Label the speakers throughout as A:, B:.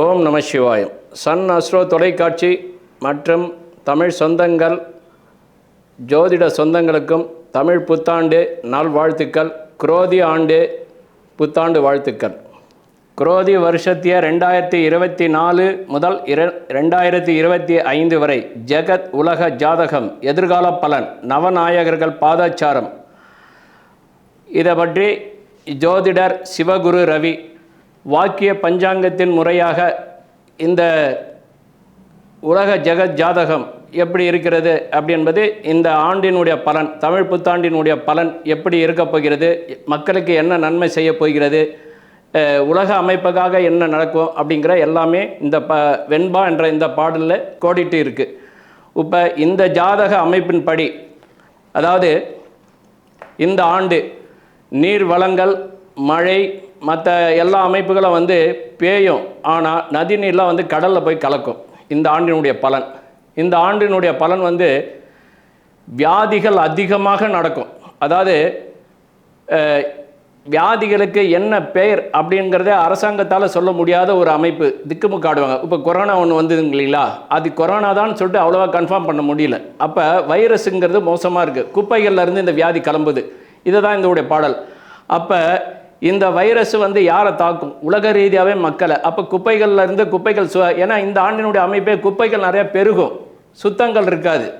A: ஓம் நம சிவாயம். சன் அஸ்ரோ தொலைக்காட்சி மற்றும் தமிழ் சொந்தங்கள் ஜோதிட சொந்தங்களுக்கும் தமிழ் புத்தாண்டு நல்வாழ்த்துக்கள் குரோதி ஆண்டு புத்தாண்டு வாழ்த்துக்கள். குரோதி வருஷத்திய ரெண்டாயிரத்தி இருபத்தி நாலு முதல் இர ரெண்டாயிரத்தி இருபத்தி ஐந்து வரை ஜெகத் உலக ஜாதகம் எதிர்கால பலன் நவநாயகர்கள் பாதாச்சாரம். இதை பற்றி ஜோதிடர் சிவகுரு ரவி வாக்கிய பஞ்சாங்கத்தின் முறையாக இந்த உலக ஜெகத் ஜாதகம் எப்படி இருக்கிறது அப்படி என்பது இந்த ஆண்டினுடைய பலன் தமிழ் புத்தாண்டினுடைய பலன் எப்படி இருக்கப் போகிறது மக்களுக்கு என்ன நன்மை செய்ய போகிறது உலக அமைப்புக்காக என்ன நடக்கும் அப்படிங்கிற எல்லாமே இந்த ப வெண்பா என்ற இந்த பாடலில் கோடிட்டு இருக்குது இப்போ இந்த ஜாதக அமைப்பின்படி அதாவது இந்த ஆண்டு நீர் வளங்கள் மழை மற்ற எல்லா அமைப்புகளும் வந்து பேயும். ஆனால் நதிநீர்லாம் வந்து கடலில் போய் கலக்கும். இந்த ஆண்டினுடைய பலன். இந்த ஆண்டினுடைய பலன் வந்து வியாதிகள் அதிகமாக நடக்கும். அதாவது வியாதிகளுக்கு என்ன பெயர் அப்படிங்கிறத அரசாங்கத்தால் சொல்ல முடியாத ஒரு அமைப்பு திக்குமுக்காடுவாங்க. இப்போ கொரோனா ஒன்று வந்ததுங்க இல்லைங்களா? அது கொரோனா தான் சொல்லிட்டு அவ்வளோவா கன்ஃபார்ம் பண்ண முடியல. அப்போ வைரஸுங்கிறது மோசமாக இருக்குது குப்பைகள்லேருந்து இந்த வியாதி கிளம்புது. இதுதான் இதோடைய பாடல். அப்போ இந்த வைரஸ் வந்து யாரை தாக்கும்? உலக ரீதியாகவே மக்களை. அப்போ குப்பைகளில் இருந்து குப்பைகள் சு ஏன்னா இந்த ஆண்டினுடைய அமைப்பே குப்பைகள் நிறையா பெருகும். சுத்தங்கள் இருக்காது.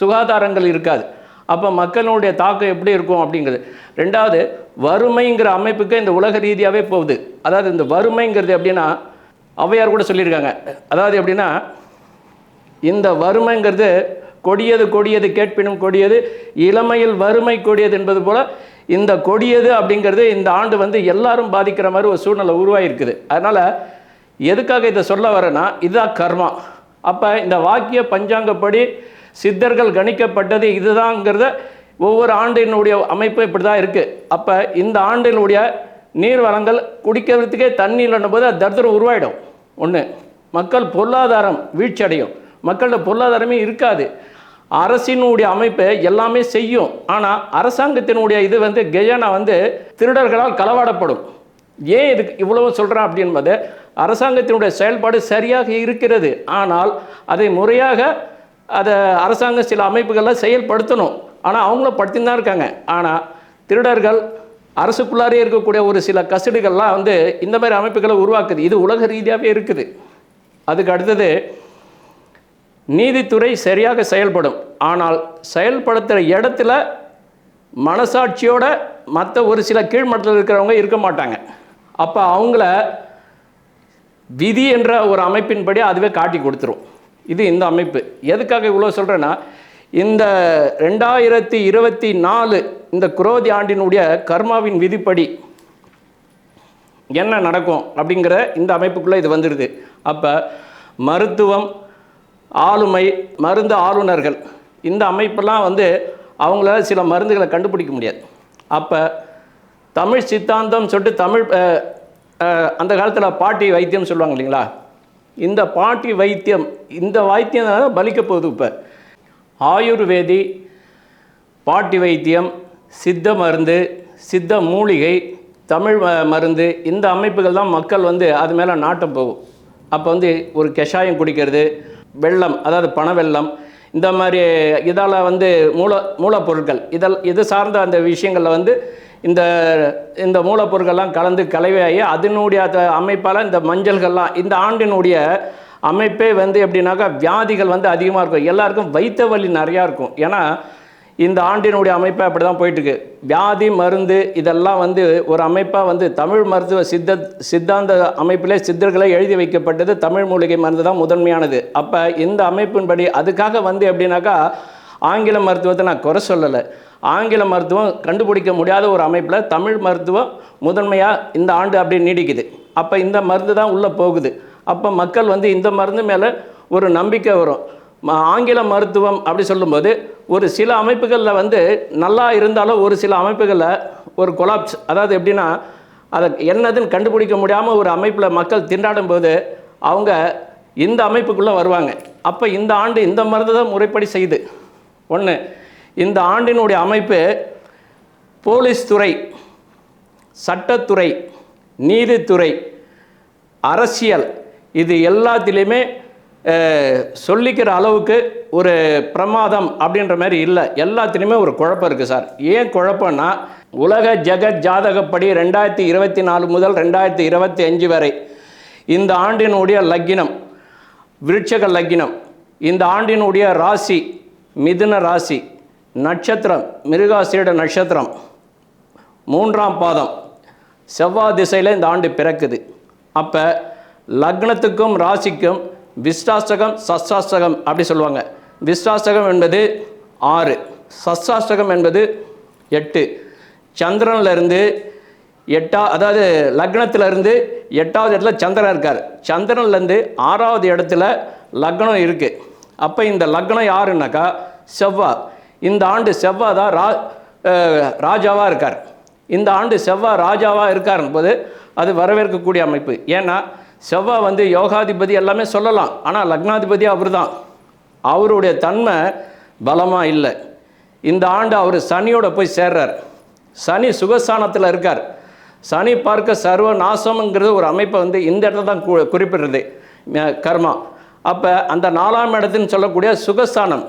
A: சுகாதாரங்கள் இருக்காது. அப்போ மக்களுடைய தாக்கம் எப்படி இருக்கும் அப்படிங்கிறது. ரெண்டாவது வறுமைங்கிற அமைப்புக்கு இந்த உலக ரீதியாகவே போகுது. அதாவது இந்த வறுமைங்கிறது எப்படின்னா ஔவையார் கூட சொல்லியிருக்காங்க. அதாவது எப்படின்னா இந்த வறுமைங்கிறது கொடியது கொடியது கேட்பினும் கொடியது இளமையில் வறுமை கொடியது என்பது போல இந்த கொடியது அப்படிங்கிறது இந்த ஆண்டு வந்து எல்லாரும் பாதிக்கிற மாதிரி ஒரு சூழ்நிலை உருவாகிருக்குது அதனால் எதுக்காக இதை சொல்ல வரேன்னா இதுதான் கர்மா. அப்போ இந்த வாக்கிய பஞ்சாங்கப்படி சித்தர்கள் கணிக்கப்பட்டது இதுதாங்கிறத ஒவ்வொரு ஆண்டினுடைய அமைப்பு இப்படி தான் இருக்குது அப்போ இந்த ஆண்டினுடைய நீர் வளங்கள் குடிக்கிறதுக்கே தண்ணி இல்லைன்னும் போது அது தரித்திரம் உருவாயிடும். ஒன்று மக்கள் பொருளாதாரம் வீழ்ச்சியடையும். மக்களோட பொருளாதாரமே இருக்காது. அரசினுடைய அமைப்பு எல்லாமே செய்யும். ஆனால் அரசாங்கத்தினுடைய இது வந்து கெஜானா வந்து திருடர்களால் களவாடப்படும். ஏன் இதுக்கு இவ்வளவு சொல்கிறேன் அப்படின்பது அரசாங்கத்தினுடைய செயல்பாடு சரியாக இருக்கிறது. ஆனால் அதை முறையாக அதை அரசாங்கம் சில அமைப்புகளை செயல்படுத்தணும். ஆனால் அவங்களும் படுத்தின்னு தான் இருக்காங்க. ஆனால் திருடர்கள் அரசுக்குள்ளாரே இருக்கக்கூடிய ஒரு சில கசடுகள்லாம் வந்து இந்த மாதிரி அமைப்புகளை உருவாக்குது. இது உலக ரீதியாகவே இருக்குது. அதுக்கு அடுத்தது நீதித்துறை சரியாக செயல்படும். ஆனால் செயல்படுத்துகிற இடத்துல மனசாட்சியோட மற்ற ஒரு சில கீழ்மட்டத்தில் இருக்கிறவங்க இருக்க மாட்டாங்க. அப்போ அவங்கள விதி என்ற ஒரு அமைப்பின்படி அதுவே காட்டி கொடுத்துரும். இது இந்த அமைப்பு. எதுக்காக இவ்வளோ சொல்கிறேன்னா இந்த ரெண்டாயிரத்தி இருபத்தி நாலு இந்த குரோதி ஆண்டினுடைய கர்மாவின் விதிப்படி என்ன நடக்கும் அப்படிங்கிற இந்த அமைப்புக்குள்ளே இது வந்துடுது அப்போ மருத்துவம் ஆளுமை மருந்து ஆளுநர்கள். இந்த அமைப்பெல்லாம் வந்து அவங்களால சில மருந்துகளை கண்டுபிடிக்க முடியாது. அப்போ தமிழ் சித்தாந்தம் சொல்லிட்டு தமிழ் அந்த காலத்தில் பாட்டி வைத்தியம் சொல்லுவாங்க இல்லைங்களா? இந்த பாட்டி வைத்தியம் இந்த வைத்தியம் பலிக்க போகுது இப்போ. ஆயுர்வேதி பாட்டி வைத்தியம் சித்த மருந்து சித்த மூலிகை தமிழ் மருந்து இந்த அமைப்புகள் தான் மக்கள் வந்து அது மேலே நாட்டம் போகும். அப்போ வந்து ஒரு கஷாயம் குடிக்கிறது வெள்ளம் அதாவது பண வெள்ளம் இந்த மாதிரி இதால் வந்து மூல மூலப்பொருட்கள் இதில் இது சார்ந்த அந்த விஷயங்களில் வந்து இந்த இந்த மூலப்பொருட்கள்லாம் கலந்து கலவையாகி அதனுடைய அமைப்பால் இந்த மஞ்சள்கள்லாம் இந்த ஆண்டினுடைய அமைப்பே வந்து எப்படின்னாக்கா வியாதிகள் வந்து அதிகமாக இருக்கும். எல்லாருக்கும் வைத்த வலி நிறையா இருக்கும். ஏன்னா இந்த ஆண்டினுடைய அமைப்பு அப்படி தான் போயிட்டுருக்கு. வியாதி மருந்து இதெல்லாம் வந்து ஒரு அமைப்பாக வந்து தமிழ் மருத்துவ சித்த சித்தாந்த அமைப்பிலே சித்தர்களை எழுதி வைக்கப்பட்டது தமிழ் மூலிகை மருந்து தான் முதன்மையானது. அப்போ இந்த அமைப்பின்படி அதுக்காக வந்து எப்படின்னாக்கா ஆங்கில மருத்துவத்தை நான் குறை சொல்லலை. ஆங்கில மருத்துவம் கண்டுபிடிக்க முடியாத ஒரு அமைப்பில் தமிழ் மருத்துவம் முதன்மையாக இந்த ஆண்டு அப்படி நீடிக்குது. அப்போ இந்த மருந்து தான் உள்ளே போகுது. அப்போ மக்கள் வந்து இந்த மருந்து மேலே ஒரு நம்பிக்கை வரும். ம- ஆங்கில மருத்துவம் அப்படி சொல்லும்போது ஒரு சில அமைப்புகளில் வந்து நல்லா இருந்தாலும் ஒரு சில அமைப்புகளில் ஒரு கொலாப்ஸ் அதாவது எப்படின்னா அதை என்னதுன்னு கண்டுபிடிக்க முடியாமல் ஒரு அமைப்பில் மக்கள் திண்டாடும் போது அவங்க இந்த அமைப்புக்குள்ளே வருவாங்க. அப்போ இந்த ஆண்டு இந்த மருந்து தான் முறைப்படி செய்யுது. ஒன்று இந்த ஆண்டினுடைய அமைப்பு போலீஸ் துறை சட்டத்துறை நீதித்துறை அரசியல் இது எல்லாத்துலேயுமே சொல்லிக்கிற அளவுக்கு ஒரு பிரமாதம் அப்படின்ற மாதிரி இல்லை. எல்லாத்துலேயுமே ஒரு குழப்பம் இருக்குது சார். ஏன் குழப்பம்னா உலக ஜெகத் ஜாதகப்படி ரெண்டாயிரத்தி இருபத்தி நாலு முதல் ரெண்டாயிரத்தி இருபத்தி அஞ்சு வரை இந்த ஆண்டினுடைய லக்கினம் விருட்சக லக்கினம் இந்த ஆண்டினுடைய ராசி மிதுன ராசி நட்சத்திரம் மிருகாசியோட நட்சத்திரம் மூன்றாம் பாதம் செவ்வாய் திசையில் இந்த ஆண்டு பிறக்குது. அப்போ லக்னத்துக்கும் ராசிக்கும் விஷ்டாஷ்டகம் சஷ்டாஷ்டகம் அப்படி சொல்லுவாங்க. விஷ்டாஷ்டகம் என்பது ஆறு. சஷ்டாஷ்டகம் என்பது எட்டு. சந்திரன்லேருந்து எட்டா அதாவது லக்னத்துலேருந்து எட்டாவது இடத்துல சந்திரன் இருக்கார். சந்திரன்லேருந்து ஆறாவது இடத்துல லக்னம் இருக்குது அப்போ இந்த லக்னம் யாருன்னாக்கா செவ்வா. இந்த ஆண்டு செவ்வா தான் ரா ராஜாவாக இருக்கார். இந்த ஆண்டு செவ்வாய் ராஜாவாக இருக்காருன்னு போது அது வரவேற்கக்கூடிய அமைப்பு. ஏன்னா செவ்வாய் வந்து யோகாதிபதி எல்லாமே சொல்லலாம் ஆனால் லக்னாதிபதி அவர் தான் அவருடைய தன்மை பலமாக இல்லை. இந்த ஆண்டு அவர் சனியோட போய் சேர்றார். சனி சுகஸ்தானத்தில் இருக்கார். சனி பார்க்க சர்வ நாசம்ங்கிறது ஒரு அமைப்பை வந்து இந்த இடத்துல தான் கு- குறிப்பிடுறது கர்மா. அப்போ அந்த நாலாம் இடத்துன்னு சொல்லக்கூடிய சுகஸ்தானம்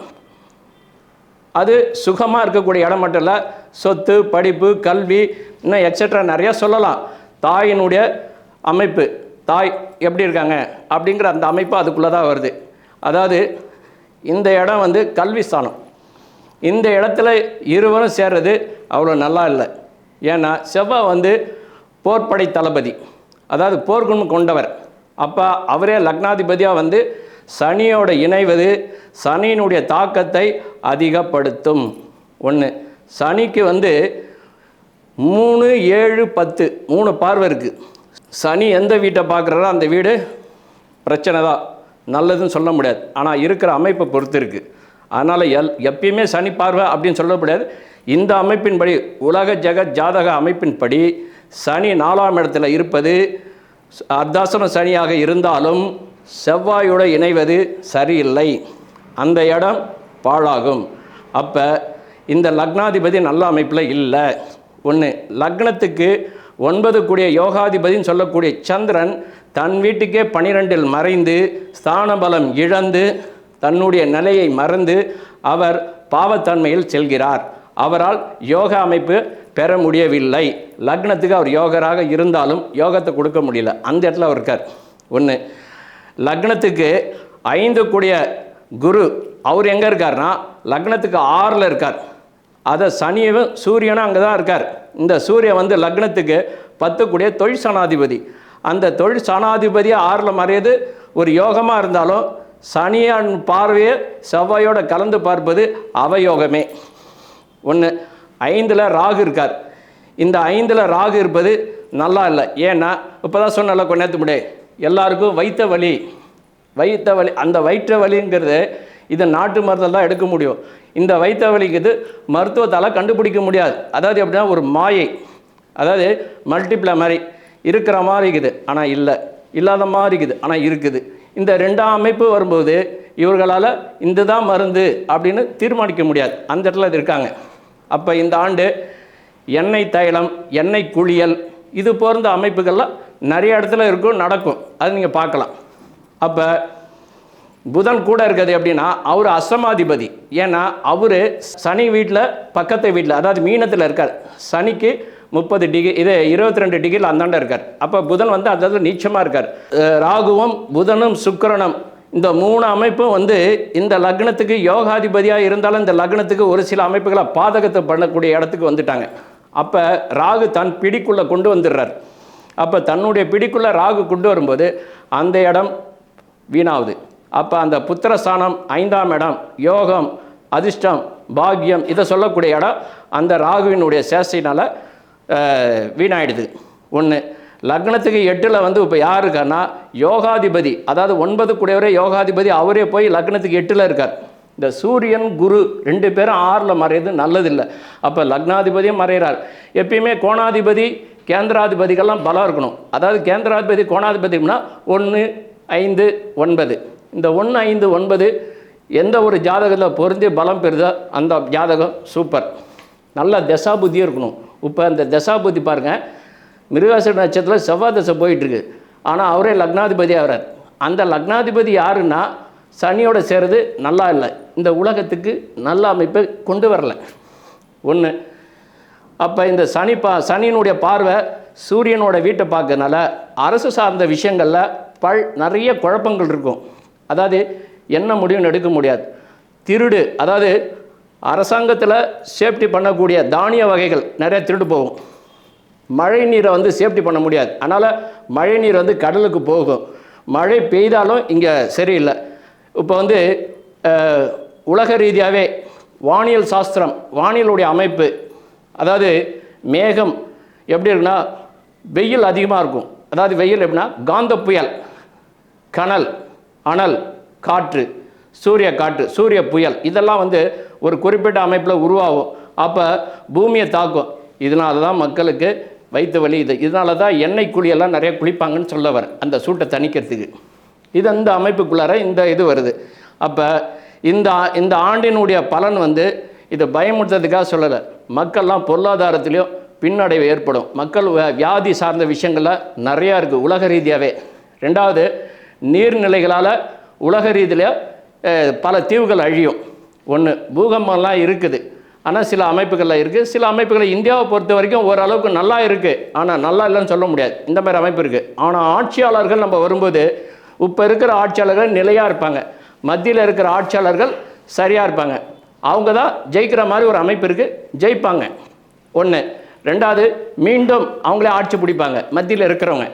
A: அது சுகமாக இருக்கக்கூடிய இடம் மட்டும் இல்லை சொத்து படிப்பு கல்வி இன்னும் எக்ஸெட்ரா நிறையா சொல்லலாம். தாயினுடைய அமைப்பு. தாய் எப்படி இருக்காங்க அப்படிங்கிற அந்த அமைப்பு அதுக்குள்ளே தான் வருது. அதாவது இந்த இடம் வந்து கல்வி ஸ்தானம். இந்த இடத்துல இருவரும் சேர்றது அவ்வளோ நல்லா இல்லை. ஏன்னா செவ்வாய் வந்து போர்ப்படை தளபதி அதாவது போர்க்குணம் கொண்டவர். அப்போ அவரே லக்னாதிபதியாக வந்து சனியோட இணைவது சனியினுடைய தாக்கத்தை அதிகப்படுத்தும். ஒன்று சனிக்கு வந்து மூணு ஏழு பத்து மூணு பார்வை இருக்குது சனி எந்த வீட்டை பார்க்குறாரோ அந்த வீடு பிரச்சனை தான். நல்லதுன்னு சொல்ல முடியாது. ஆனால் இருக்கிற அமைப்பை பொறுத்து இருக்குது அதனால் எல் எப்பயுமே சனி பார்வை அப்படின்னு சொல்ல முடியாது. இந்த அமைப்பின்படி உலக ஜெகத் ஜாதக அமைப்பின்படி சனி நாலாம் இடத்துல இருப்பது அர்த்தாசன சனியாக இருந்தாலும் செவ்வாயோடு இணைவது சரியில்லை. அந்த இடம் பாழாகும். அப்போ இந்த லக்னாதிபதி நல்ல அமைப்பில் இல்லை. ஒன்று லக்னத்துக்கு ஒன்பது கூடிய யோகாதிபதின்னு சொல்லக்கூடிய சந்திரன் தன் வீட்டுக்கே பனிரெண்டில் மறைந்து ஸ்தானபலம் இழந்து தன்னுடைய நிலையை மறந்து அவர் பாவத்தன்மையில் செல்கிறார். அவரால் யோக அமைப்பு பெற முடியவில்லை. லக்னத்துக்கு அவர் யோகராக இருந்தாலும் யோகத்தை கொடுக்க முடியல. அந்த இடத்துல அவர் இருக்கார். ஒன்று லக்னத்துக்கு ஐந்து கூடிய குரு அவர் எங்கே இருக்கார்னா லக்னத்துக்கு ஆறில் இருக்கார். அதை சனியும் சூரியனும் அங்கே தான் இருக்கார். இந்த சூரியன் வந்து லக்னத்துக்கு பத்துக்குடிய தொழில் சனாதிபதி. அந்த தொழில் சனாதிபதியை ஆறில் மறையது ஒரு யோகமாக இருந்தாலும் சனியான் பார்வையை செவ்வாயோட கலந்து பார்ப்பது அவயோகமே. ஒன்று ஐந்தில் ராகு இருக்கார். இந்த ஐந்தில் ராகு இருப்பது நல்லா இல்லை. ஏன்னா இப்போ தான் சொன்னல கொஞ்ச நேரத்துக்கு எல்லாருக்கும் வைத்த வலி. வைத்த வலி அந்த வயிற்ற வலிங்கிறது இதை நாட்டு மருந்தில் தான் எடுக்க முடியும். இந்த வைத்த வலிக்குது மருத்துவத்தால் கண்டுபிடிக்க முடியாது. அதாவது எப்படின்னா ஒரு மாயை. அதாவது மல்டிப்ளை மாதிரி இருக்கிற மாதிரி இருக்குது. ஆனால் இல்லை. இல்லாத மாதிரி இருக்குது. ஆனால் இருக்குது. இந்த ரெண்டாம் அமைப்பு வரும்போது இவர்களால் இந்த தான் மருந்து அப்படின்னு தீர்மானிக்க முடியாது. அந்த இடத்துல இது இருக்காங்க. அப்போ இந்த ஆண்டு எண்ணெய் தைலம் எண்ணெய் குளியல் இது போன்ற அமைப்புகள்லாம் நிறைய இடத்துல இருக்கும் நடக்கும். அது நீங்கள் பார்க்கலாம். அப்போ புதன் கூட இருக்கிறது எப்படின்னா அவர் அசமாதிபதி ஏன்னா அவர் சனி வீட்டில் பக்கத்து வீட்டில் அதாவது மீனத்தில் இருக்கார். சனிக்கு முப்பது டிகிரி இது இருபத்தி ரெண்டு டிகிரியில் அந்தாண்ட இருக்கார். அப்போ புதன் வந்து அதாவது நீச்சமாக இருக்கார். ராகுவும் புதனும் சுக்கிரனும் இந்த மூணு அமைப்பும் வந்து இந்த லக்னத்துக்கு யோகாதிபதியாக இருந்தாலும் இந்த லக்னத்துக்கு ஒரு சில அமைப்புகளை பாதகத்தை பண்ணக்கூடிய இடத்துக்கு வந்துட்டாங்க. அப்போ ராகு தன் பிடிக்குள்ளே கொண்டு வந்துடுறார். அப்போ தன்னுடைய பிடிக்குள்ளே ராகு கொண்டு வரும்போது அந்த இடம் வீணாகுது. அப்போ அந்த புத்திரஸ்தானம் ஐந்தாம் இடம் யோகம் அதிர்ஷ்டம் பாக்யம் இதை சொல்லக்கூடிய இடம் அந்த ராகுவினுடைய சேஷ்டினால் வீணாயிடுது. ஒன்று லக்னத்துக்கு எட்டில் வந்து இப்போ யார் இருக்காருன்னா யோகாதிபதி அதாவது ஒன்பது கூடியவரே யோகாதிபதி அவரே போய் லக்னத்துக்கு எட்டில் இருக்கார். இந்த சூரியன் குரு ரெண்டு பேரும் ஆறில் மறையிறது நல்லதில்லை. அப்போ லக்னாதிபதியும் மறைகிறார் எப்பயுமே கோணாதிபதி கேந்திராதிபதிகள்லாம் பலம் இருக்கணும். அதாவது கேந்திராதிபதி கோணாதிபதினா ஒன்று ஐந்து ஒன்பது. இந்த ஒன்று ஐந்து ஒன்பது எந்த ஒரு ஜாதகத்தில் பொருந்தி பலம் பெறுதோ அந்த ஜாதகம் சூப்பர் நல்ல தசாபுத்தியும் இருக்கணும். இப்போ அந்த தசாபுத்தி பாருங்கள் மிருகாசு நட்சத்திரத்தில் செவ்வாய் தசை போயிட்டுருக்கு. ஆனால் அவரே லக்னாதிபதி ஆகிறார். அந்த லக்னாதிபதி யாருன்னா சனியோட சேர்றது நல்லா இல்லை. இந்த உலகத்துக்கு நல்ல அமைப்பை கொண்டு வரல. ஒன்று அப்போ இந்த சனி பா சனியினுடைய பார்வை சூரியனோட வீட்டை பார்க்கறதுனால அரசு சார்ந்த விஷயங்களில் பல் நிறைய குழப்பங்கள் இருக்கும். அதாவது என்ன முடிவும் எடுக்க முடியாது. திருடு அதாவது அரசாங்கத்தில் சேஃப்டி பண்ணக்கூடிய தானிய வகைகள் நிறைய திருடு போகும். மழை நீரை வந்து சேஃப்டி பண்ண முடியாது. அதனால் மழை நீர் வந்து கடலுக்கு போகும். மழை பெய்தாலும் இங்கே சரியில்லை. இப்போ வந்து உலக ரீதியாகவே வானியல் சாஸ்திரம் வானியலுடைய அமைப்பு அதாவது மேகம் எப்படி இருக்குன்னா வெயில் அதிகமாக இருக்கும். அதாவது வெயில் எப்படின்னா காந்த புயல் கனல் அனல் காற்று சூரிய காற்று சூரிய புயல் இதெல்லாம் வந்து ஒரு குறிப்பிட்ட அமைப்பில் உருவாகும். அப்போ பூமியை தாக்கும். இதனால தான் மக்களுக்கு வைத்த வழி இது. இதனால தான் எண்ணெய் குழியெல்லாம் நிறைய குளிப்பாங்கன்னு சொல்ல வரேன் அந்த சூட்டை தணிக்கிறதுக்கு. இது அந்த அமைப்புக்குள்ளார இந்த இது வருது. அப்போ இந்த இந்த ஆண்டினுடைய பலன் வந்து இதை பயமுறுத்துறதுக்காக சொல்லலை. மக்கள்லாம் பொருளாதாரத்திலையும் பின்னடைவு ஏற்படும். மக்கள் வ- வியாதி சார்ந்த விஷயங்கள்லாம் நிறையா இருக்குது உலக ரீதியாகவே ரெண்டாவது நீர்நிலைகளால் உலக ரீதியில் பல தீவுகள் அழியும். ஒன்று பூகம்பம்லாம் இருக்குது. ஆனால் சில அமைப்புகளில் இருக்குது சில அமைப்புகள் இந்தியாவை பொறுத்த வரைக்கும் ஓரளவுக்கு நல்லா இருக்குது ஆனால் நல்லா இல்லைன்னு சொல்ல முடியாது. இந்த மாதிரி அமைப்பு இருக்குது ஆனால் ஆட்சியாளர்கள் நம்ம வரும்போது இப்போ இருக்கிற ஆட்சியாளர்கள் நிலையாக இருப்பாங்க. மத்தியில் இருக்கிற ஆட்சியாளர்கள் சரியாக இருப்பாங்க. அவங்க தான் ஜெயிக்கிற மாதிரி ஒரு அமைப்பு இருக்குது ஜெயிப்பாங்க. ஒன்று ரெண்டாவது மீண்டும் அவங்களே ஆட்சி பிடிப்பாங்க. மத்தியில் இருக்கிறவங்க.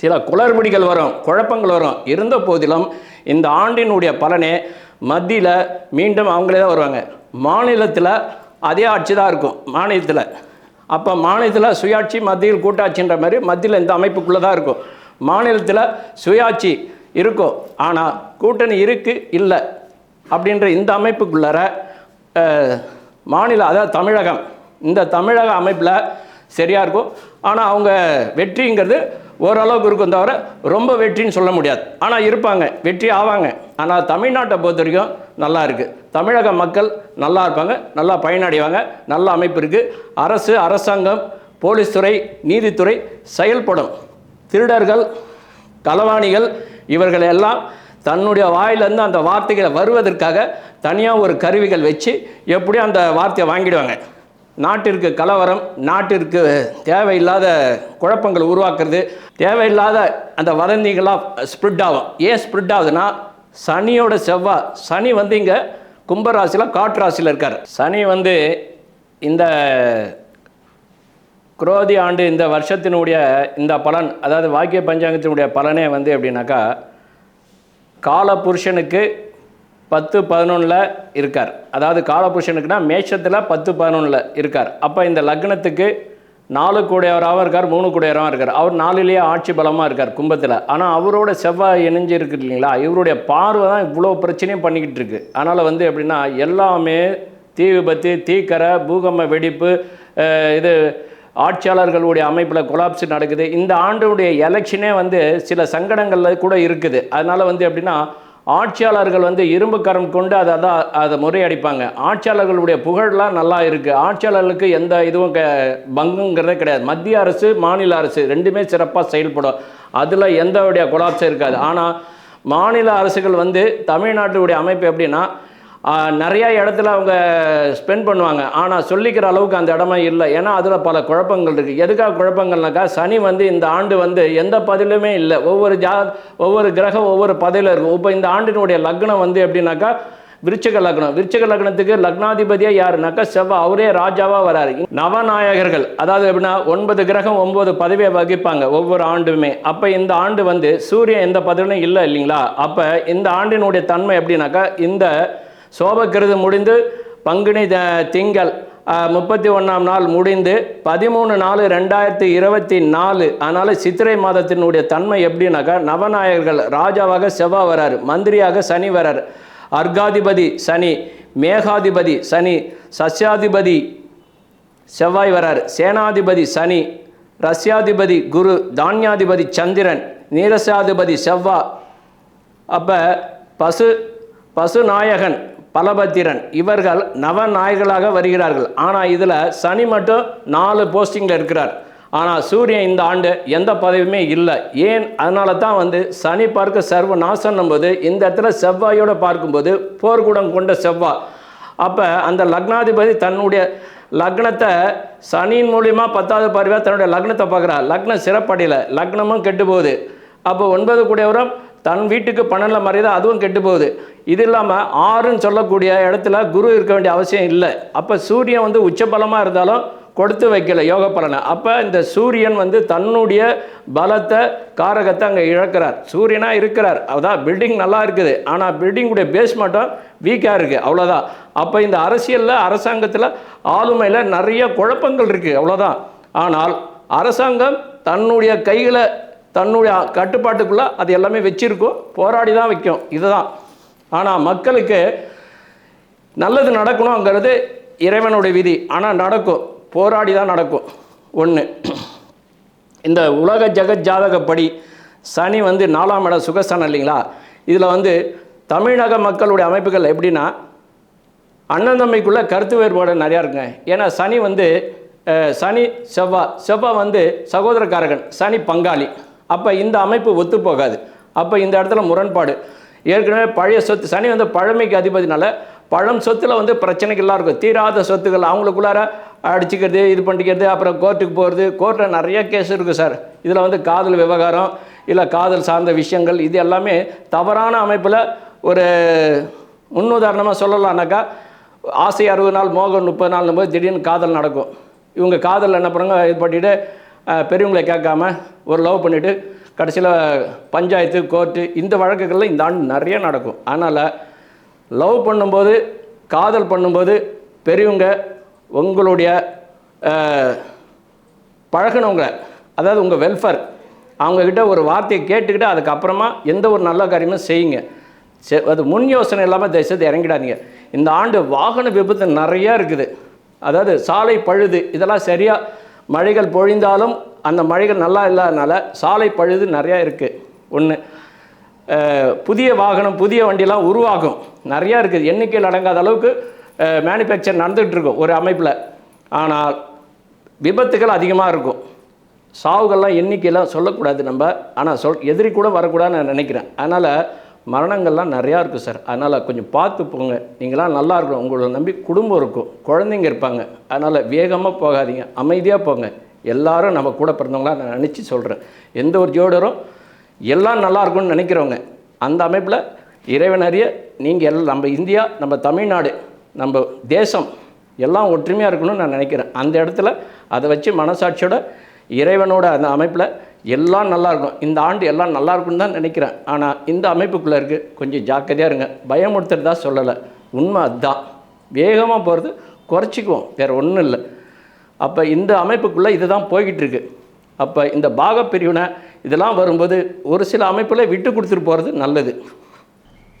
A: சில குளறுபடிகள் வரும் குழப்பங்கள் வரும். இருந்த போதிலும் இந்த ஆண்டினுடைய பலனே மத்தியில் மீண்டும் அவங்களே தான் வருவாங்க. மாநிலத்தில் அதே ஆட்சி தான் இருக்கும் மாநிலத்தில். அப்போ மாநிலத்தில் சுயாட்சி மத்தியில் கூட்டாட்சின்ற மாதிரி மத்தியில் இந்த அமைப்புக்குள்ளே தான் இருக்கும். மாநிலத்தில் சுயாட்சி இருக்கும் ஆனால் கூட்டணி இருக்குது இல்லை அப்படின்ற இந்த அமைப்புக்குள்ளார மாநில அதாவது தமிழகம். இந்த தமிழக அமைப்பில் சரியாக இருக்கும். ஆனால் அவங்க வெற்றிங்கிறது ஓரளவுக்கு இருக்கும் தவிர ரொம்ப வெற்றின்னு சொல்ல முடியாது. ஆனால் இருப்பாங்க வெற்றி ஆவாங்க. ஆனால் தமிழ்நாட்டை பொறுத்த வரைக்கும் நல்லா இருக்குது தமிழக மக்கள் நல்லா இருப்பாங்க நல்லா பயனடைவாங்க நல்ல அமைப்பு இருக்குது அரசு அரசாங்கம் போலீஸ் துறை நீதித்துறை செயல்படும். திருடர்கள் களவாணிகள் இவர்கள் எல்லாம் தன்னுடைய வாயிலிருந்து அந்த வார்த்தைகளை வருவதற்காக தனியாக ஒரு கருவிகள் வச்சு எப்படியும் அந்த வார்த்தையை வாங்கிடுவாங்க. நாட்டிற்கு கலவரம் நாட்டிற்கு தேவையில்லாத குழப்பங்கள் உருவாக்குறது தேவையில்லாத அந்த வதந்திகளாக ஸ்ப்ரிட் ஆகும். ஏன் ஸ்ப்ரிட் ஆகுதுன்னா சனியோட செவ்வாய் சனி வந்து இங்கே கும்பராசியில் காற்றாசியில் இருக்கார். சனி வந்து இந்த குரோதி ஆண்டு இந்த வருஷத்தினுடைய இந்த பலன் அதாவது வாக்கிய பஞ்சாங்கத்தினுடைய பலனே வந்து எப்படின்னாக்கா கால புருஷனுக்கு பத்து பதினொன்றில் இருக்கார். அதாவது காலபுருஷனுக்குனா மேஷத்தில் பத்து பதினொன்றில் இருக்கார். அப்போ இந்த லக்னத்துக்கு நாலு கூடையவராகவும் இருக்கார் மூணு கூடையவராகவும் இருக்கார். அவர் நாலுலேயே ஆட்சி பலமாக இருக்கார் கும்பத்தில். ஆனால் அவரோட செவ்வாய் இணைஞ்சு இருக்கு இல்லைங்களா? இவருடைய பார்வை தான் இவ்வளோ பிரச்சனையும் பண்ணிக்கிட்டு இருக்கு. அதனால் வந்து எப்படின்னா எல்லாமே தீ விபத்து தீக்கரை பூகம்ப வெடிப்பு இது ஆட்சியாளர்களுடைய அமைப்பில் கொலாப்ஸ் நடக்குது. இந்த ஆண்டுடைய எலெக்ஷனே வந்து சில சங்கடங்களில் கூட இருக்குது. அதனால் வந்து எப்படின்னா ஆட்சியாளர்கள் வந்து இரும்பு கரம் கொண்டு அதை தான் அதை முறையடிப்பாங்க. ஆட்சியாளர்களுடைய புகழெலாம் நல்லா இருக்குது ஆட்சியாளர்களுக்கு எந்த இதுவும் க பங்குங்கிறதே கிடையாது. மத்திய அரசு மாநில அரசு ரெண்டுமே சிறப்பாக செயல்படும். அதில் எந்தவுடைய கொலாப்ஸும் இருக்காது. ஆனால் மாநில அரசுகள் வந்து தமிழ்நாட்டுடைய அமைப்பு எப்படின்னா நிறையா இடத்துல அவங்க ஸ்பெண்ட் பண்ணுவாங்க. ஆனால் சொல்லிக்கிற அளவுக்கு அந்த இடமா இல்லை. ஏன்னா அதில் பல குழப்பங்கள் இருக்குது எதுக்காக குழப்பங்கள்னாக்கா சனி வந்து இந்த ஆண்டு வந்து எந்த பதிலுமே இல்லை. ஒவ்வொரு ஜா ஒவ்வொரு கிரகம் ஒவ்வொரு பதவியில் இருக்கும் இப்போ இந்த ஆண்டினுடைய லக்னம் வந்து எப்படின்னாக்கா விருச்சக லக்னம். விருச்சக லக்னத்துக்கு லக்னாதிபதியாக யாருனாக்கா செவ்வாய் அவரே ராஜாவாக வராரு. நவநாயகர்கள் அதாவது எப்படின்னா ஒன்பது கிரகம் ஒன்பது பதவியை வகிப்பாங்க ஒவ்வொரு ஆண்டுமே. அப்போ இந்த ஆண்டு வந்து சூரியன் எந்த பதவியும் இல்லை இல்லைங்களா? அப்போ இந்த ஆண்டினுடைய தன்மை எப்படின்னாக்கா இந்த சோபக்கிருது முடிந்து பங்குனி த- திங்கள் முப்பத்தி ஒன்றாம் நாள் முடிந்து பதிமூணு நாலு ரெண்டாயிரத்தி இருபத்தி நாலு. அதனால் சித்திரை மாதத்தினுடைய தன்மை எப்படின்னாக்கா நவநாயகர்கள் ராஜாவாக செவ்வாய் வராரு மந்திரியாக சனி வரார். அர்காதிபதி சனி மேகாதிபதி சனி சஸ்யாதிபதி செவ்வாய் வரார். சேனாதிபதி சனி ரஷ்யாதிபதி குரு தானியாதிபதி சந்திரன் நீரசாதிபதி செவ்வாய். அப்போ பசு பசுநாயகன் பலபத்திரன். இவர்கள் நவநாயகர்களாக வருகிறார்கள். ஆனால் இதில் சனி மட்டும் நாலு போஸ்டிங்கில் இருக்கிறார். ஆனால் சூரியன் இந்த ஆண்டு எந்த பதவியுமே இல்லை. ஏன்? அதனால தான் வந்து சனி பார்க்க சர்வ நாசம் போது இந்த இடத்துல செவ்வாயோடு பார்க்கும்போது போர்க்குடம் கொண்ட செவ்வாய் அப்போ அந்த லக்னாதிபதி தன்னுடைய லக்னத்தை சனியின் மூலிமா பத்தாவது பார்வையாக தன்னுடைய லக்னத்தை பார்க்குறா லக்னம் சிறப்படையில். லக்னமும் கெட்டு போகுது. அப்போ ஒன்பது கூடியவரும் தன் வீட்டுக்கு பன்னெண்டில் மறையுது? அதுவும் கெட்டு போகுது இது இல்லாமல் ஆறுன்னு சொல்லக்கூடிய இடத்துல குரு இருக்க வேண்டிய அவசியம் இல்லை. அப்போ சூரியன் வந்து உச்சபலமாக இருந்தாலும் கொடுத்து வைக்கல யோக பலனை. அப்போ இந்த சூரியன் வந்து தன்னுடைய பலத்தை காரகத்தை அங்கே இழக்கிறார். சூரியனாக இருக்கிறார். அதான் பில்டிங் நல்லா இருக்குது. ஆனால் பில்டிங்குடைய பேஸ் மட்டும் வீக்காக இருக்குது அவ்வளோதான் அப்போ இந்த அரசியலில் அரசாங்கத்தில் ஆளுமையில் நிறைய குழப்பங்கள் இருக்குது அவ்வளோதான் ஆனால் அரசாங்கம் தன்னுடைய கையில் தன்னுடைய கட்டுப்பாட்டுக்குள்ளே அது எல்லாமே வச்சிருக்கும் போராடி தான் வைக்கும். இதுதான். ஆனால் மக்களுக்கு நல்லது நடக்கணுங்கிறது இறைவனுடைய விதி. ஆனால் நடக்கும். போராடி தான் நடக்கும். ஒன்று இந்த உலக ஜெகத் ஜாதகப்படி சனி வந்து நாலாம் இடம் சுகஸ்தானம் இல்லைங்களா? இதில் வந்து தமிழக மக்களுடைய அமைப்புகள் எப்படின்னா அண்ணன் தம்பிக்குள்ளே கருத்து வேறுபாடு நிறையா இருக்குங்க. ஏன்னா சனி வந்து சனி செவ்வாய் செவ்வாய் வந்து சகோதரக்காரகன். சனி பங்காளி. அப்போ இந்த அமைப்பு ஒத்துப்போகாது அப்போ இந்த இடத்துல முரண்பாடு. ஏற்கனவே பழைய சொத்து சனி வந்து பழமைக்கு அதிபதினால பழம் சொத்தில் வந்து பிரச்சனைகள்லாம் இருக்கும். தீராத சொத்துக்கள் அவங்களுக்குள்ளார அடிச்சுக்கிறது இது பண்ணிக்கிறது அப்புறம் கோர்ட்டுக்கு போகிறது கோர்ட்டில் நிறைய கேஸ் இருக்குது சார். இதில் வந்து காதல் விவகாரம் இல்லை காதல் சார்ந்த விஷயங்கள் இது எல்லாமே தவறான அமைப்பில் ஒரு முன்னுதாரணமாக சொல்லலாம்னாக்கா ஆசை அறுபது நாள் மோகம் முப்பது நாள் போது திடீர்னு காதல் நடக்கும். இவங்க காதல் என்ன பண்ணுறாங்க இது பண்ணிட்டு பெரியவங்களை கேட்காம ஒரு லவ் பண்ணிவிட்டு கடைசியில் பஞ்சாயத்து கோர்ட்டு இந்த வழக்குகளில் இந்த ஆண்டு நிறைய நடக்கும். அதனால் லவ் பண்ணும்போது காதல் பண்ணும்போது பெரியவங்க உங்களுடைய பழகினவங்க அதாவது உங்கள் வெல்ஃபேர் அவங்கக்கிட்ட ஒரு வார்த்தையை கேட்டுக்கிட்டு அதுக்கப்புறமா எந்த ஒரு நல்ல காரியமும் செய்யுங்க. செ- அது முன் யோசனை இல்லாமல் தயவுசெய்து இறங்கிடாதீங்க. இந்த ஆண்டு வாகன விபத்து நிறையா இருக்குது. அதாவது சாலை பழுது இதெல்லாம் சரியாக மழைகள் பொழிந்தாலும் அந்த மழைகள் நல்லா இல்லாதனால சாலை பழுது நிறையா இருக்குது ஒன்று புதிய வாகனம் புதிய வண்டியெல்லாம் உருவாகும். நிறையா இருக்குது எண்ணிக்கையில் அடங்காத அளவுக்கு மேனுஃபேக்சர் நடந்துகிட்ருக்கும் ஒரு அமைப்பில். ஆனால் விபத்துகள் அதிகமாக இருக்கும். சாவுகள்லாம் எண்ணிக்கையெல்லாம் சொல்லக்கூடாது நம்ம. ஆனால் சொல் எதிரி கூட வரக்கூடாதுன்னு நான் நினைக்கிறேன். அதனால் மரணங்கள்லாம் நிறையா இருக்குது சார். அதனால் கொஞ்சம் பார்த்து போங்க. நீங்களாம் நல்லா இருக்கணும். உங்களை நம்பி குடும்பம் இருக்கும். குழந்தைங்க இருப்பாங்க. அதனால் வேகமாக போகாதீங்க. அமைதியாக போங்க. எல்லாரும் நம்ம கூட பிறந்தவங்களா நான் நினச்சி சொல்கிறேன் எந்த ஒரு ஜோடரும் எல்லாம் நல்லா இருக்கும்னு நினைக்கிறவங்க அந்த அமைப்பில் இறைவன் அறிய நீங்கள் எல்லாம் நம்ம இந்தியா நம்ம தமிழ்நாடு நம்ம தேசம் எல்லாம் ஒற்றுமையாக இருக்கணும்னு நான் நினைக்கிறேன். அந்த இடத்துல அதை வச்சு மனசாட்சியோட இறைவனோட அந்த அமைப்பில் எல்லாம் நல்லா இருக்கும் இந்த ஆண்டு எல்லாம் நல்லா இருக்கும்னு தான் நினைக்கிறேன். ஆனால் இந்த அமைப்புக்குள்ளே இருக்குது கொஞ்சம் ஜாக்கிரதையாக இருங்க. பயமுடுத்துறதா சொல்லலை. உண்மை அதுதான். வேகமாக போகிறது குறைச்சிக்குவோம். வேறு ஒன்றும் இல்லை. அப்போ இந்த அமைப்புக்குள்ளே இதுதான் போய்கிட்டு இருக்கு அப்போ இந்த பாகப்பிரிவினை இதெல்லாம் வரும்போது ஒரு சில அமைப்பில் விட்டு கொடுத்துட்டு போகிறது நல்லது.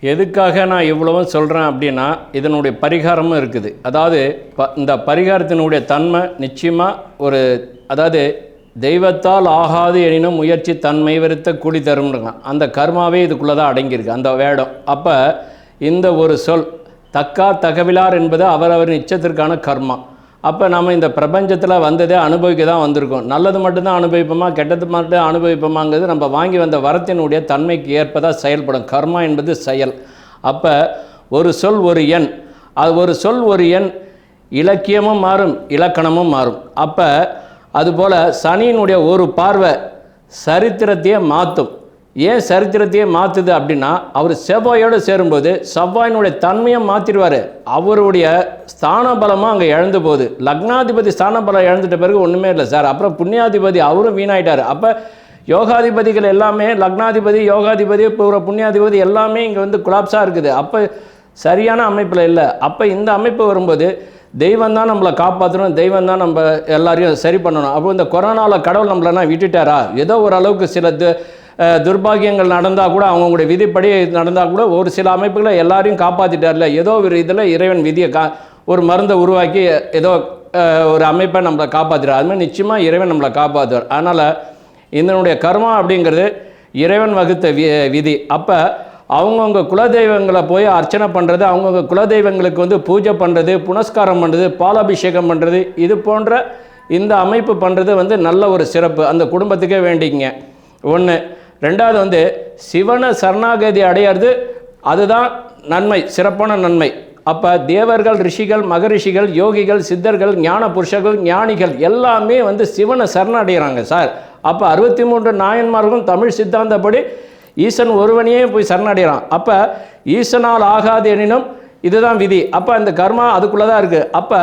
A: எதுக்காக நான் இவ்வளவும் சொல்கிறேன் அப்படின்னா இதனுடைய பரிகாரமும் இருக்குது. அதாவது ப இந்த பரிகாரத்தினுடைய தன்மை நிச்சயமாக ஒரு அதாவது தெய்வத்தால் ஆகாது எனினும் முயற்சி தன்மை வருத்த கூலி தரும்ன்றாங்க அந்த கர்மாவே இதுக்குள்ளே தான் அடங்கியிருக்கு அந்த வேடம். அப்போ இந்த ஒரு சொல் தக்கா தகவிலார் என்பது அவரவர் நிச்சயத்திற்கான கர்மா. அப்போ நம்ம இந்த பிரபஞ்சத்தில் வந்ததே அனுபவிக்க தான் வந்திருக்கோம். நல்லது மட்டும்தான் அனுபவிப்போமா கெட்டது மட்டும் அனுபவிப்போமாங்கிறது நம்ம வாங்கி வந்த வரத்தினுடைய தன்மைக்கு ஏற்பதாக செயல்படும். கர்மா என்பது செயல். அப்போ ஒரு சொல் ஒரு எண். அது ஒரு சொல் ஒரு எண் இலக்கியமும் மாறும் இலக்கணமும் மாறும். அப்போ அதுபோல் சனியினுடைய ஒரு பார்வை சரித்திரத்தையே மாற்றும் ஏன் சரித்திரத்தையே மாற்றுது அப்படின்னா அவர் செவ்வாயோடு சேரும்போது செவ்வாயினுடைய தன்மையை மாற்றிடுவார் அவருடைய ஸ்தான பலமாக அங்கே இழந்து போகுது. லக்னாதிபதி ஸ்தான பலம் இழந்துட்ட பிறகு ஒன்றுமே இல்லை சார். அப்புறம் புண்ணியாதிபதி அவரும் வீணாயிட்டார். அப்போ யோகாதிபதிகள் எல்லாமே லக்னாதிபதி யோகாதிபதி பூர புண்ணியாதிபதி எல்லாமே இங்கே வந்து குலாப்ஸாக இருக்குது. அப்போ சரியான அமைப்பில் இல்லை. அப்போ இந்த அமைப்பு வரும்போது தெய்வம் தான் நம்மளை காப்பாற்றணும் தெய்வம் தான் நம்ம எல்லாரையும் சரி பண்ணணும். அப்போ இந்த கொரோனாவில் கடவுள் நம்மளனா விட்டுட்டாரா? ஏதோ ஓரளவுக்கு சில து துர்பாக்கியங்கள் நடந்தால் கூட அவங்களுடைய விதிப்படி நடந்தால் கூட ஒரு சில அமைப்புகளை எல்லாரையும் காப்பாற்றிட்டார்ல ஏதோ ஒரு இதில் இறைவன் விதியை கா ஒரு மருந்தை உருவாக்கி ஏதோ ஒரு அமைப்பை நம்மளை காப்பாற்றுறார் அதுமாதிரி நிச்சயமாக இறைவன் நம்மளை காப்பாற்றுவார் அதனால் இதனுடைய கர்மா அப்படிங்கிறது இறைவன் வகுத்த வி விதி. அப்போ அவங்கவுங்க குலதெய்வங்களை போய் அர்ச்சனை பண்ணுறது அவங்கவுங்க குலதெய்வங்களுக்கு வந்து பூஜை பண்ணுறது புனஸ்காரம் பண்ணுறது பாலாபிஷேகம் பண்ணுறது இது போன்ற இந்த அமைப்பு பண்ணுறது வந்து நல்ல ஒரு சிறப்பு. அந்த குடும்பத்துக்கே வேண்டிங்க ஒன்று ரெண்டாவது வந்து சிவனை சரணாகதி அடையிறது அதுதான் நன்மை சிறப்பான நன்மை. அப்போ தேவர்கள் ரிஷிகள் மகரிஷிகள் யோகிகள் சித்தர்கள் ஞான புருஷர்கள் ஞானிகள் எல்லாமே வந்து சிவனை சரணடைகிறாங்க சார். அப்போ அறுபத்தி மூன்று நாயன்மார்களும் தமிழ் சித்தாந்தப்படி ஈசன் ஒருவனையே போய் சரணடைகிறான். அப்போ ஈசனால் ஆகாது எனினும் இதுதான் விதி. அப்போ அந்த கர்மா அதுக்குள்ளே தான் இருக்குது அப்போ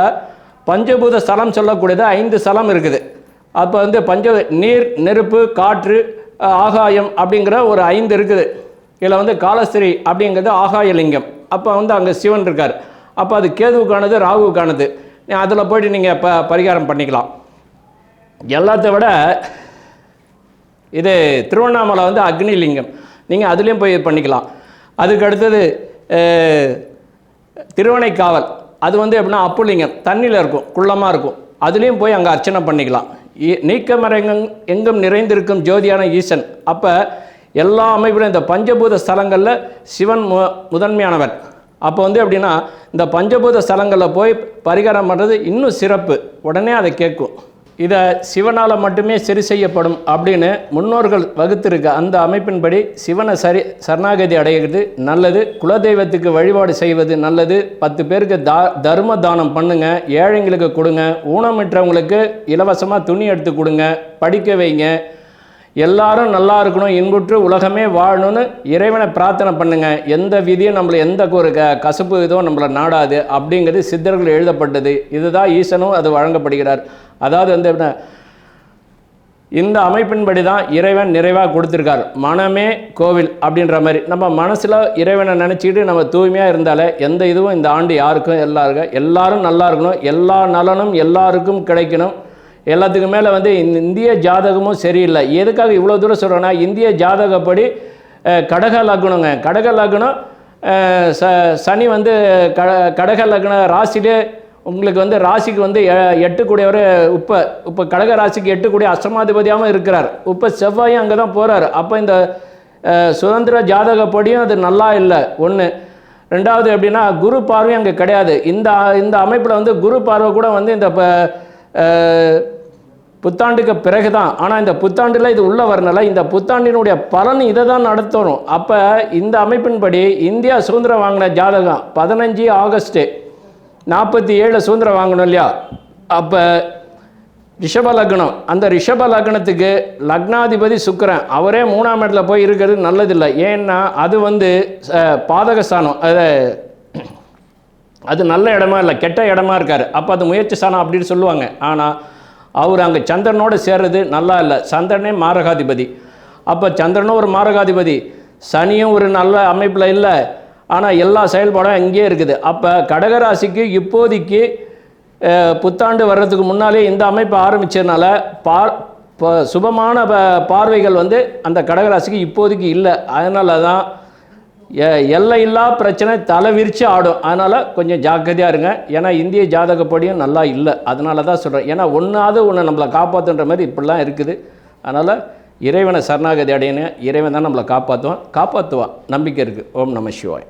A: பஞ்சபூத ஸ்தலம் சொல்லக்கூடியது ஐந்து ஸ்தலம் இருக்குது. அப்போ வந்து பஞ்ச நீர் நெருப்பு காற்று ஆகாயம் அப்படிங்கிற ஒரு ஐந்து இருக்குது. இதில் வந்து காலஸ்திரி அப்படிங்கிறது ஆகாயலிங்கம் அப்போ வந்து அங்கே சிவன் இருக்கார். அப்போ அது கேதுவுக்கானது ராகுவுக்கானது. அதில் போயிட்டு நீங்கள் ப பரிகாரம் பண்ணிக்கலாம். எல்லாத்த விட இது திருவண்ணாமலை வந்து அக்னி லிங்கம் நீங்கள் அதுலேயும் போய் பண்ணிக்கலாம். அதுக்கு அடுத்தது திருவணைக்காவல் திருவனைக்காவல். அது வந்து எப்படின்னா அப்புலிங்கம். தண்ணியில் இருக்கும் குள்ளமாக இருக்கும். அதுலேயும் போய் அங்கே அர்ச்சனை பண்ணிக்கலாம். இ- நீக்கமரங்கம் எங்கும் நிறைந்திருக்கும் ஜோதியான ஈசன். அப்போ எல்லா அமைப்பிலும் இந்த பஞ்சபூத ஸ்தலங்களில் சிவன் மு முதன்மையானவர். அப்போ வந்து எப்படின்னா இந்த பஞ்சபூத ஸ்தலங்களில் போய் பரிகாரம் பண்ணுறது இன்னும் சிறப்பு. உடனே அதை கேட்கும். இதை சிவனால் மட்டுமே சரி செய்யப்படும் அப்படின்னு முன்னோர்கள் வகுத்திருக்க அந்த அமைப்பின்படி சிவனை சரி சரணாகதி அடைகிறது நல்லது குலதெய்வத்துக்கு வழிபாடு செய்வது நல்லது. பத்து பேருக்கு தா தர்ம தானம் பண்ணுங்க ஏழைங்களுக்கு கொடுங்க ஊனமிற்றவங்களுக்கு இலவசமாக துணி எடுத்து கொடுங்க படிக்க வைங்க. எல்லாரும் நல்லா இருக்கணும் இன்புற்று உலகமே வாழணும்னு இறைவனை பிரார்த்தனை பண்ணுங்க. எந்த விதியும் நம்மளை எந்த ஒரு க கசப்பு இதுவும் நம்மளை நாடாது அப்படிங்கிறது சித்தர்கள் எழுதப்பட்டது. இதுதான் ஈசனும் அது வழங்கப்படுகிறார். அதாவது வந்து என்ன, இந்த அமைப்பின்படி தான் இறைவன் நிறைவாக கொடுத்துருக்கார். மனமே கோவில் அப்படின்ற மாதிரி. நம்ம மனசில் இறைவனை நினச்சிக்கிட்டு நம்ம தூய்மையாக இருந்தாலே எந்த இதுவும் இந்த ஆண்டு யாருக்கும் எல்லாருக்கும் எல்லாரும் நல்லா இருக்கணும். எல்லா நலனும் எல்லாருக்கும் கிடைக்கணும். எல்லாத்துக்கும் மேலே வந்து இந்த இந்திய ஜாதகமும் சரியில்லை. எதுக்காக இவ்வளோ தூரம் சொல்கிறேன்னா இந்திய ஜாதகப்படி கடக லக்னங்க. கடக லக்னம் ச சனி வந்து க கடக லக்ன ராசிலே உங்களுக்கு வந்து ராசிக்கு வந்து எ- எட்டு கூடியவர் இப்போ இப்போ கடக ராசிக்கு எட்டு கூடிய அஷ்டமாதிபதியாகவும் இருக்கிறார். இப்போ செவ்வாயும் அங்கே தான் போகிறார் அப்போ இந்த சுதந்திர ஜாதகப்படியும் அது நல்லா இல்லை. ஒன்று ரெண்டாவது எப்படின்னா குரு பார்வையும் அங்கே கிடையாது. இந்த இந்த அமைப்பில் வந்து குரு பார்வை கூட வந்து இந்த ப- புத்தாண்டுக்கு பிறகு தான் ஆனால் இந்த புத்தாண்டில் இது உள்ளே வரனால இந்த புத்தாண்டினுடைய பலன் இதை தான் நடத்தணும். அப்போ இந்த அமைப்பின்படி இந்தியா சுதந்திரம் வாங்கின ஜாதகம் பதினஞ்சு ஆகஸ்ட்டு. நாற்பத்தி ஏழு சுதந்திரம் வாங்கணும் இல்லையா? அப்போ ரிஷப லக்னம். அந்த ரிஷப லக்னத்துக்கு லக்னாதிபதி சுக்கரன். அவரே மூணாம் இடத்துல போய் இருக்கிறது நல்லதில்லை. ஏன்னா அது வந்து பாதகஸ்தானம். அது அது நல்ல இடமா இல்லை கெட்ட இடமா இருக்கார். அப்போ அது முயற்சி ஸ்தானம் அப்படின்னு சொல்லுவாங்க. ஆனால் அவர் அங்கே சந்திரனோடு சேர்றது நல்லா இல்லை. சந்திரனே மாரகாதிபதி. அப்போ சந்திரனும் ஒரு மாரகாதிபதி. சனியும் ஒரு நல்ல அமைப்பில் இல்லை. ஆனால் எல்லா செயல்பாடும் அங்கேயே இருக்குது. அப்போ கடகராசிக்கு இப்போதைக்கு புத்தாண்டு வர்றதுக்கு முன்னாலே இந்த அமைப்பு ஆரம்பித்ததுனால பார் சுபமான ப- பார்வைகள் வந்து அந்த கடகராசிக்கு இப்போதைக்கு இல்லை. அதனால தான் எ- எல்லையில்லா பிரச்சனை தலை விரித்து ஆடும். அதனால் கொஞ்சம் ஜாக்கிரதையாக இருங்க. ஏன்னா இந்திய ஜாதகப்படியும் நல்லா இல்லை. அதனால தான் சொல்கிறேன் ஏன்னா ஒன்றாவது ஒன்று நம்மளை காப்பாற்றுன்ற மாதிரி இப்படிலாம் இருக்குது. அதனால் இறைவனை சரணாகதி அடையணும். இறைவன் தான் நம்மளை காப்பாற்றுவான் காப்பாற்றுவான் நம்பிக்கை இருக்குது ஓம் நம சிவாய்.